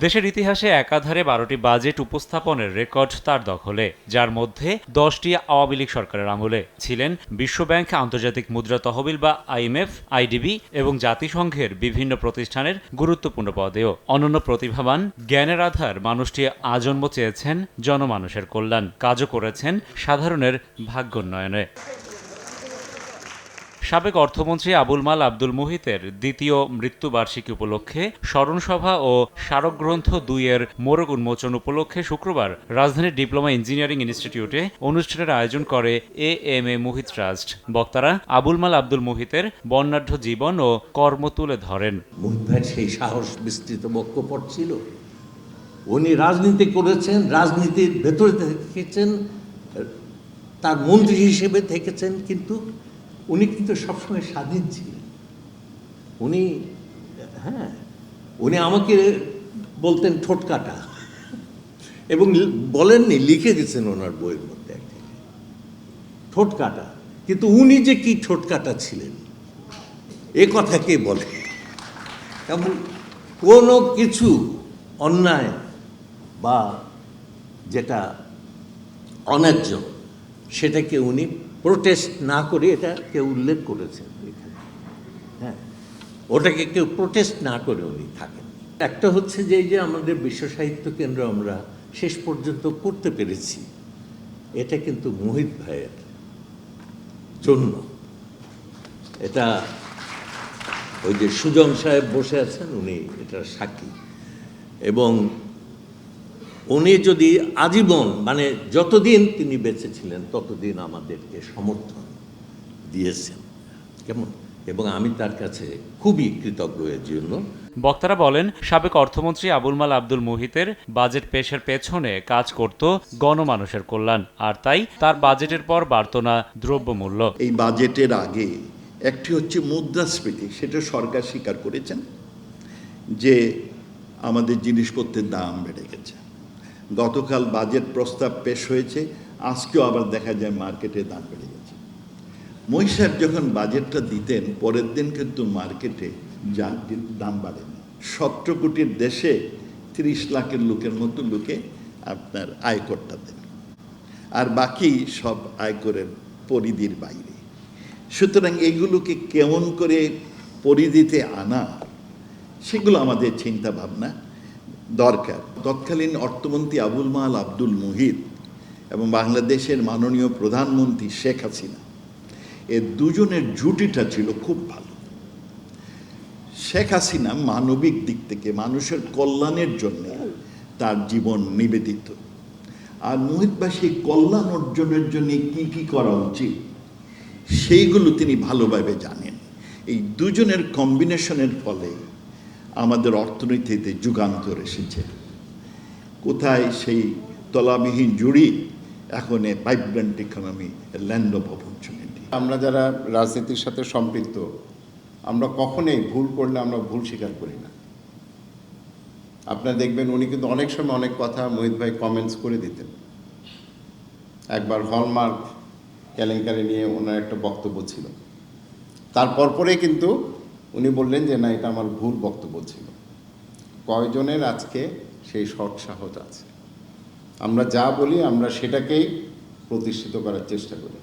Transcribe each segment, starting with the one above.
দেশের ইতিহাসে একাধারে বারোটি বাজেট উপস্থাপনের রেকর্ড তার দখলে, যার মধ্যে দশটি আওয়ামী লীগ সরকারের আমলে ছিলেন বিশ্বব্যাংক, আন্তর্জাতিক মুদ্রা তহবিল বা আইএমএফ আইডিবি এবং জাতিসংঘের বিভিন্ন প্রতিষ্ঠানের গুরুত্বপূর্ণ পদেও। অনন্য প্রতিভাবান, জ্ঞানের আধার মানুষটি আজন্ম চেয়েছেন জনমানুষের কল্যাণ, কাজও করেছেন সাধারণের ভাগ্যোন্নয়নে। সাবেক অর্থমন্ত্রী আবুল মাল আব্দুল মুহিতের দ্বিতীয় মৃত্যুবার্ষিকী উপলক্ষে স্মরণসভা ও স্মারকগ্রন্থ দুইয়ের মোড়ক উন্মোচন উপলক্ষে শুক্রবার রাজধানীর ডিপ্লোমা ইঞ্জিনিয়ারিং ইনস্টিটিউটে অনুষ্ঠানের আয়োজন করে A M A Muhith trust. বক্তারা আবুল মাল আব্দুল মুহিতের বর্ণাঢ্য জীবন ও কর্ম তুলে ধরেন। সেই সাহস বিস্তৃত বক্তব্য ছিল উনি রাজনীতি করেছেন, রাজনীতির ভেতরে থেকেছেন, তার মন্ত্রী হিসেবে থেকেছেন, কিন্তু উনি কিন্তু সবসময় স্বাধীন ছিলেন। উনি হ্যাঁ উনি আমাকে বলতেন ঠোঁটকাটা এবং বলেননি, লিখে গেছেন ওনার বইয়ের মধ্যে এক জায়গায়। ঠোঁটকাটা কিন্তু উনি যে কি ঠোঁটকাটা ছিলেন, এ কথা কে বলে? এবং কোনো কিছু অন্যায় বা যেটা অন্যায্য, সেটাকে উনি প্রোটেস্ট না করে এটা কেউ উল্লেখ করেছেন এখানে। হ্যাঁ ওটাকে কেউ প্রোটেস্ট না করে উনি থাকেন। একটা হচ্ছে যে, এই যে আমাদের বিশ্ব সাহিত্য কেন্দ্র আমরা শেষ পর্যন্ত করতে পেরেছি, এটা কিন্তু মোহিত ভাইয়ের জন্য। এটা ওই যে সুজন সাহেব বসে আছেন, উনি এটার সাক্ষী। এবং উনি যদি আজীবন মানে যতদিন তিনি বেঁচে ছিলেন ততদিন আমাদেরকে সমর্থন দিয়েছেন। কেমন? এবং আমি তার কাছে খুবই কৃতজ্ঞ এর জন্য। বক্তারা বলেন সাবেক অর্থমন্ত্রী আবুল মাল আব্দুল মুহিতের বাজেট পেশের পেছনে কাজ করত গণমানুষের কল্যাণ আর তাই তার বাজেটের পর বাড়ত না দ্রব্যমূল্য। এই বাজেটের আগে একটি হচ্ছে মুদ্রাস্ফীতি সেটা সরকার স্বীকার করেছেন যে আমাদের জিনিসপত্রের দাম বেড়ে গেছে। গতকাল বাজেট প্রস্তাব পেশ হয়েছে, আজকেও আবার দেখা যায় মার্কেটে দাম বেড়ে গেছে। মহিষার যখন বাজেটটা দিতেন, পরের দিন কিন্তু মার্কেটে যা দাম বাড়েনি। সতেরো কোটির দেশে তিরিশ লাখের লোকের মতো লোকে আপনার আয়করটা দেন। আর বাকি সব আয়করের পরিধির বাইরে। সুতরাং এগুলোকে কেমন করে পরিধিতে আনা, সেগুলো আমাদের চিন্তা ভাবনা দরকার। তৎকালীন অর্থমন্ত্রী আবুল মাল আব্দুল মুহিত এবং বাংলাদেশের মাননীয় প্রধানমন্ত্রী শেখ হাসিনা, এ দুজনের জুটিটা ছিল খুব ভালো। শেখ হাসিনা মানবিক দিক থেকে মানুষের কল্যাণের জন্য তার জীবন নিবেদিত। আর মোহিত ভাই সেই কল্যাণ অর্জনের জন্য কি কি করা উচিত, সেইগুলো তিনি ভালোভাবে জানেন। এই দুজনের কম্বিনেশনের ফলে আমাদের অর্থনীতিতে যুগান্তর এসেছে। কোথায় সেই তলাবিহীন জুড়ি, এখন vibrant economy land of opportunity আমরা যারা রাজনীতির সাথে সম্পৃক্ত, আমরা কখনোই ভুল করলে আমরা ভুল স্বীকার করি না। আপনারা দেখবেন উনি কিন্তু অনেক সময় অনেক কথা মোহিত ভাই কমেন্টস করে দিতেন। একবার হলমার্ক কেলেঙ্কারি নিয়ে ওনার একটা বক্তব্য ছিল। তারপর পরে কিন্তু উনি বললেন যে না এটা আমার ভুল বক্তব্য ছিল। কয়জনের আজকে সেই সৎ সাহস আছে? আমরা যা বলি আমরা সেটাকেই প্রতিষ্ঠিত করার চেষ্টা করি।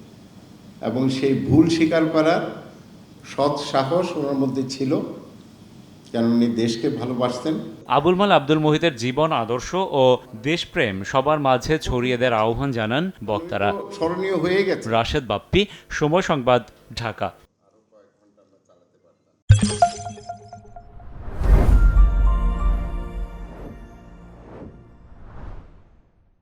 এবং সেই ভুল স্বীকার করার সৎ সাহস ওনার মধ্যে ছিল কেন উনি দেশকে ভালোবাসতেন? আবুল মাল আব্দুল মুহিতের জীবন আদর্শ ও দেশপ্রেম সবার মাঝে ছড়িয়ে দেওয়ার আহ্বান জানান বক্তারা। স্মরণীয় হয়ে গেছে রাশেদ বাপ্পি সময় সংবাদ ঢাকা।